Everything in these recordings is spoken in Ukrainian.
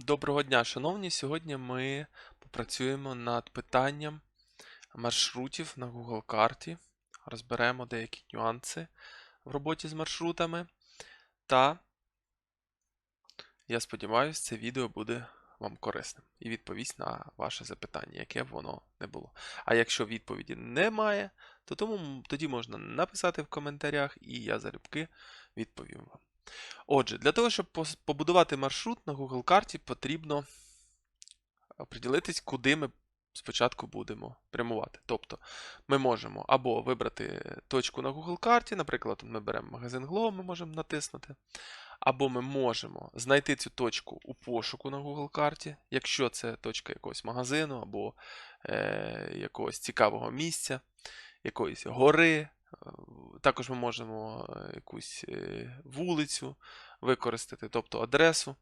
Доброго дня, шановні. Сьогодні ми попрацюємо над питанням маршрутів на Google карті. Розберемо деякі нюанси в роботі з маршрутами. Та я сподіваюся, це відео буде вам корисним і відповість на ваше запитання, яке б воно не було. А якщо відповіді немає, то тому, тоді можна написати в коментарях, і я залюбки відповім вам. Отже, для того, щоб побудувати маршрут на Google карті, потрібно оприділитись, куди ми спочатку будемо прямувати. Тобто ми можемо або вибрати точку на Google карті, наприклад, ми беремо магазин Glovo, ми можемо натиснути. Або ми можемо знайти цю точку у пошуку на Google карті, якщо це точка якогось магазину або е, якогось цікавого місця, якоїсь гори. Е, Також ми можемо е, якусь е, вулицю використати, тобто адресу.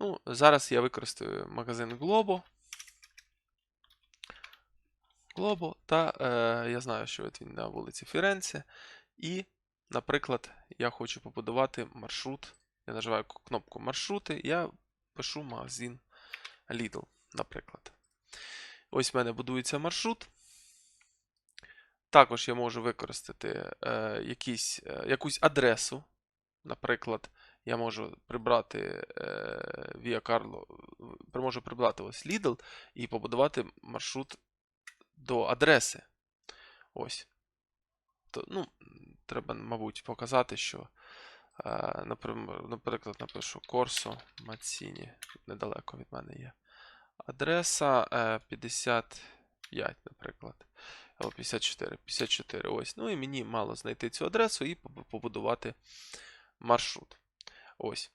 Ну, зараз я використаю магазин Globo. Globo, та е, я знаю, що він на вулиці Фіренце. І, наприклад, я хочу побудувати маршрут. Я нажимаю к- кнопку маршрути, я пишу магазин Lidl, наприклад. Ось в мене будується маршрут. Також я можу використати е, якісь, е, якусь адресу. Наприклад, я можу прибрати е, Via Carlo, можу прибрати ось Lidl і побудувати маршрут до адреси. Ось. То, ну, треба, мабуть, показати, що, е, наприклад, напишу Маціні. Тут недалеко від мене є. Адреса е, 55, наприклад. Або 54. 54. Ось. Ну і мені мало знайти цю адресу і побудувати маршрут. Ось.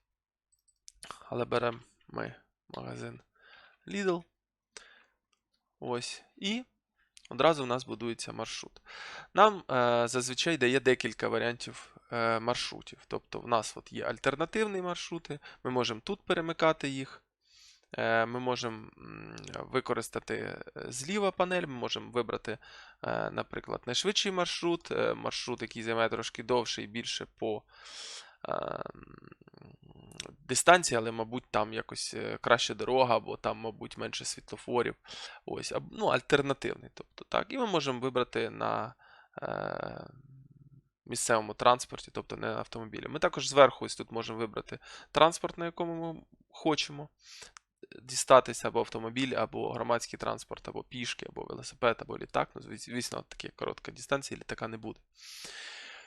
Але беремо ми магазин Lidl. Ось. І одразу в нас будується маршрут. Нам е, зазвичай дає декілька варіантів е, маршрутів. Тобто, в нас от є альтернативні маршрути, ми можемо тут перемикати їх. Е, Ми можемо використати е, зліва панель, ми можемо вибрати, е, наприклад, найшвидший маршрут, маршрут, який займає трошки довше і більше по дистанції, але, мабуть, там якось краща дорога, або там, мабуть, менше світлофорів. Ось, ну, альтернативний. Тобто, так. І ми можемо вибрати на місцевому транспорті, тобто не на автомобілі. Ми також зверху ось тут можемо вибрати транспорт, на якому ми хочемо дістатися або автомобіль, або громадський транспорт, або пішки, або велосипед, або літак. Ну, звіс- звісно, такі коротка дистанція літака не буде.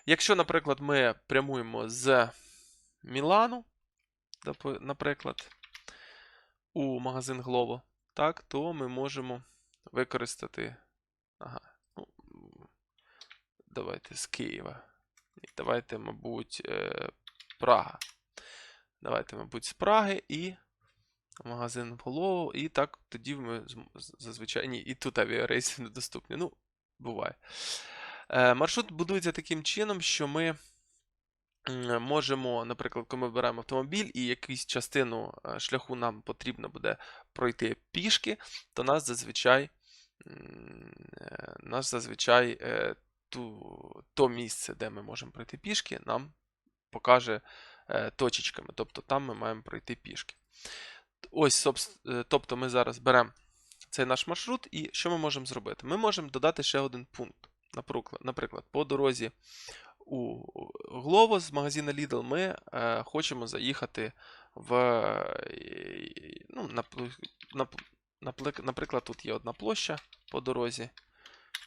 Якщо, наприклад, ми прямуємо з Мілану, наприклад, у магазин Glovo, так, то ми можемо використати. Ага, ну, давайте з Києва. Ні, Давайте, мабуть, е, Прага. Давайте, мабуть, з Праги і магазин Glovo, і так тоді ми зазвичай. Ні, і тут авіарейси недоступні. Ну, буває. Е, Маршрут будується таким чином, що ми можемо, наприклад, коли ми беремо автомобіль і якусь частину е, шляху нам потрібно буде пройти пішки, то нас зазвичай, е, нас зазвичай е, ту, то місце, де ми можемо пройти пішки, нам покаже точечками. Тобто там ми маємо пройти пішки. Ось, е, тобто ми зараз беремо цей наш маршрут, і що ми можемо зробити? Ми можемо додати ще один пункт. Наприклад, по дорозі у Glovo з магазину Lidl ми е, хочемо заїхати в. е, Ну, на, на, на, наприклад, тут є одна площа по дорозі.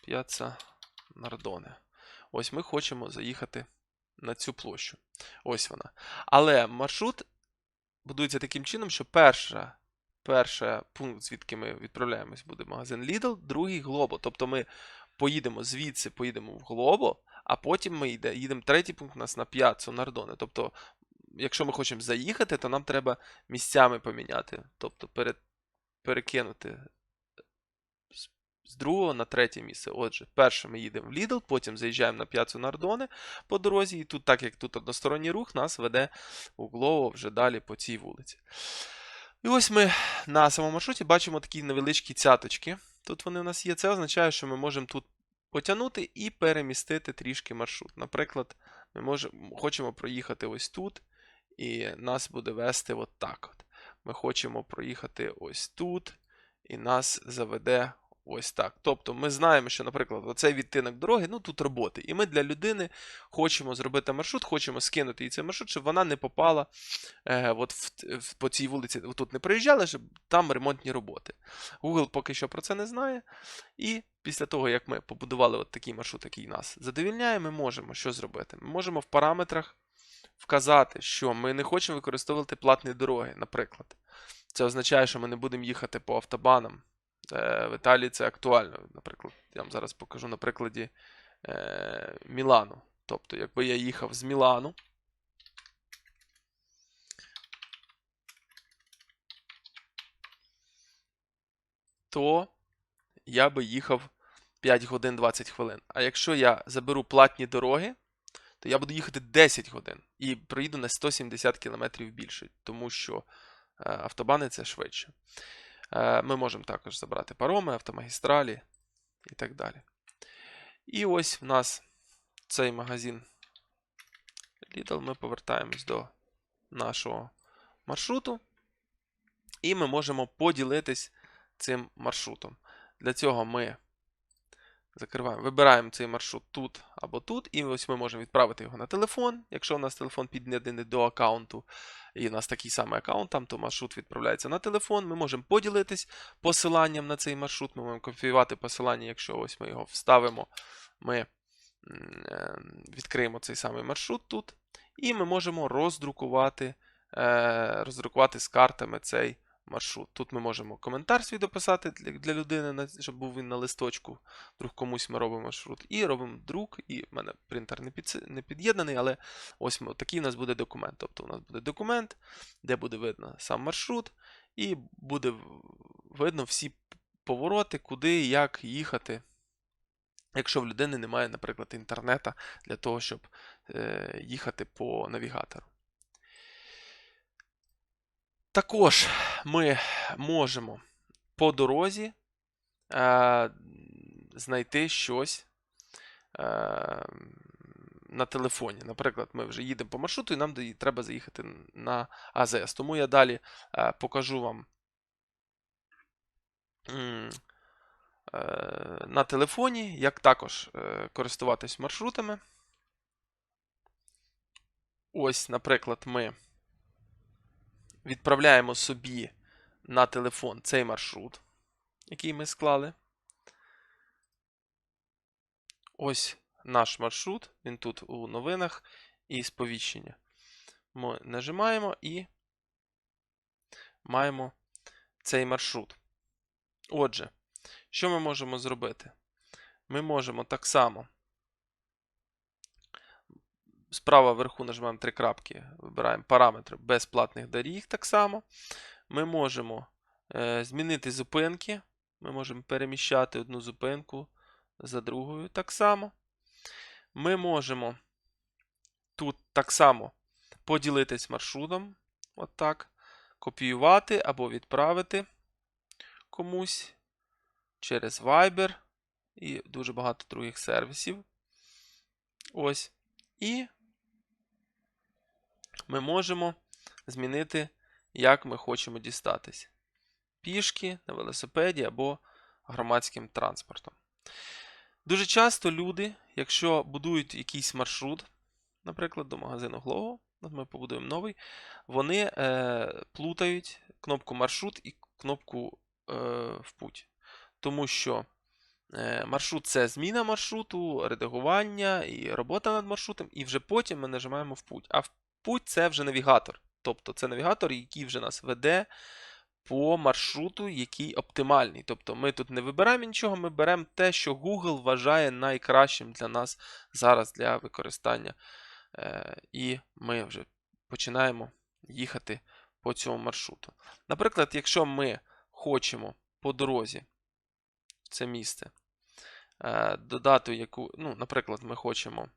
П'яца Нардоне. Ось ми хочемо заїхати на цю площу. Ось вона. Але маршрут будується таким чином, що перша, перша пункт, звідки ми відправляємось, буде магазин Lidl, другий Globo. Тобто ми поїдемо звідси, поїдемо в Globo, а потім ми їдемо третій пункт у нас на П'яцу Нардоне. Тобто, якщо ми хочемо заїхати, то нам треба місцями поміняти. Тобто перед, перекинути з- з другого на третє місце. Отже, перше ми їдемо в Lidl, потім заїжджаємо на П'яцу Нардоне по дорозі, і тут, так як тут односторонній рух, нас веде у Глово вже далі по цій вулиці. І ось ми на самому маршруті бачимо такі невеличкі цяточки. Тут вони у нас є. Це означає, що ми можемо тут потягнути і перемістити трішки маршрут. Наприклад, ми можемо, хочемо проїхати ось тут, і нас буде вести от так от. ми хочемо проїхати ось тут, і нас заведе ось так. Тобто ми знаємо, що, наприклад, оцей відтинок дороги, ну тут роботи. І ми для людини хочемо зробити маршрут, хочемо скинути їй цей маршрут, щоб вона не попала е, от в, в, по цій вулиці, тут не приїжджали, щоб там ремонтні роботи. Google поки що про це не знає. І після того, як ми побудували от такий маршрут, який нас задовільняє, ми можемо що зробити? Ми можемо в параметрах вказати, що ми не хочемо використовувати платні дороги, наприклад. Це означає, що ми не будемо їхати по автобанам. Е, В Італії це актуально. Наприклад, я вам зараз покажу на прикладі е, Мілану. Тобто, якби я їхав з Мілану. То я би їхав 5 годин 20 хвилин. А якщо я заберу платні дороги, то я буду їхати 10 годин і проїду на 170 км більше, тому що е, автобани це швидше. Е, Ми можемо також забрати пароми, автомагістралі і так далі. І ось в нас цей магазин Lidl. Ми повертаємось до нашого маршруту. І ми можемо поділитись цим маршрутом. Для цього ми закриваємо, вибираємо цей маршрут тут або тут, і ось ми можемо відправити його на телефон. Якщо у нас телефон під'єднаний до аккаунту, і у нас такий самий аккаунт, там, то маршрут відправляється на телефон. Ми можемо поділитись посиланням на цей маршрут. Ми можемо копіювати посилання, якщо ось ми його вставимо, ми е, відкриємо цей самий маршрут тут. І ми можемо роздрукувати, е, роздрукувати з картами цей маршрут. Тут ми можемо коментар свій дописати для, для людини, щоб був він на листочку. Вдруг комусь ми робимо маршрут. І робимо друк. І в мене принтер не, під, не під'єднаний, але ось такий у нас буде документ. Тобто у нас буде документ, де буде видно сам маршрут, і буде видно всі повороти, куди і як їхати. Якщо в людини немає, наприклад, інтернета для того, щоб е, їхати по навігатору. Також ми можемо по дорозі е, знайти щось е, на телефоні. Наприклад, ми вже їдемо по маршруту, і нам треба заїхати на АЗС. Тому я далі е, покажу вам е, на телефоні, як також е, користуватись маршрутами. Ось, наприклад, ми відправляємо собі на телефон цей маршрут, який ми склали. Ось наш маршрут, він тут у новинах і сповіщення. Ми нажимаємо і маємо цей маршрут. Отже, що ми можемо зробити? Ми можемо так само справа вверху нажимаємо три крапки, вибираємо параметри безплатних доріг так само. Ми можемо е, змінити зупинки. Ми можемо переміщати одну зупинку за другою так само. Ми можемо тут так само поділитись маршрутом. Отак. Копіювати або відправити комусь через Viber і дуже багато других сервісів. Ось. І ми можемо змінити, як ми хочемо дістатись. Пішки, на велосипеді або громадським транспортом. Дуже часто люди, якщо будують якийсь маршрут, наприклад, до магазину Glovo, ми побудуємо новий, вони е, плутають кнопку маршрут і кнопку е, в путь. Тому що е, маршрут це зміна маршруту, редагування і робота над маршрутом, і вже потім ми нажимаємо в путь. А в путь це вже навігатор. Тобто це навігатор, який вже нас веде по маршруту, який оптимальний. Тобто ми тут не вибираємо нічого, ми беремо те, що Google вважає найкращим для нас зараз для використання. Е, І ми вже починаємо їхати по цьому маршруту. Наприклад, якщо ми хочемо по дорозі в це місце е, додати яку, ну, наприклад, ми хочемо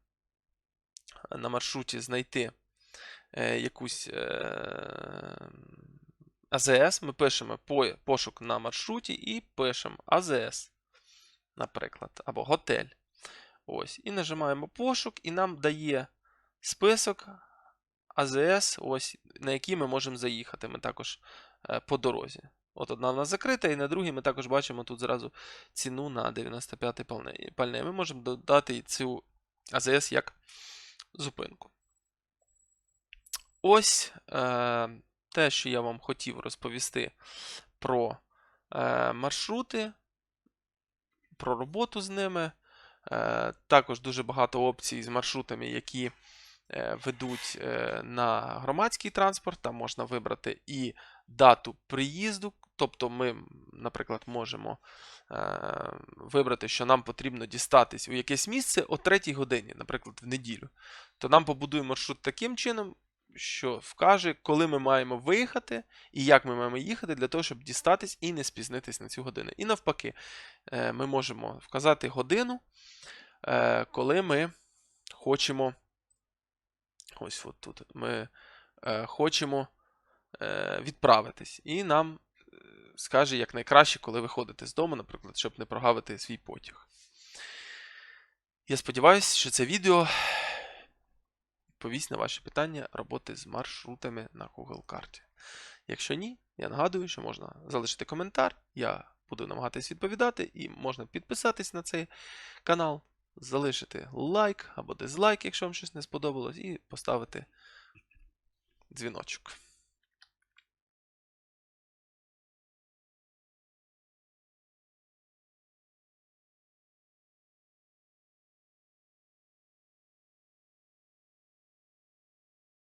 на маршруті знайти якусь е, АЗС, ми пишемо по- пошук на маршруті і пишемо АЗС, наприклад, або готель. Ось. І нажимаємо пошук, і нам дає список АЗС, ось, на які ми можемо заїхати. Ми також е, по дорозі. От одна в нас закрита, і на другій ми також бачимо тут зразу ціну на 95 пальне. пальне. Ми можемо додати цю АЗС як зупинку. Ось е, те, що я вам хотів розповісти про е, маршрути, про роботу з ними. Е, також дуже багато опцій з маршрутами, які е, ведуть е, на громадський транспорт. Там можна вибрати і дату приїзду. Тобто ми, наприклад, можемо е, вибрати, що нам потрібно дістатись у якесь місце о 3 годині, наприклад, в неділю. То нам побудує маршрут таким чином, що вкаже, коли ми маємо виїхати і як ми маємо їхати для того, щоб дістатись і не спізнитись на цю годину. І навпаки, е, ми можемо вказати годину, е, коли ми хочемо. Ось от тут ми е, хочемо відправитись. І нам скаже як найкраще, коли виходити з дому, наприклад, щоб не прогавити свій потяг. Я сподіваюся, що це відео відповість на ваші питання роботи з маршрутами на Google карті. Якщо ні, я нагадую, що можна залишити коментар, я буду намагатись відповідати, і можна підписатись на цей канал, залишити лайк або дизлайк, якщо вам щось не сподобалось, і поставити дзвіночок.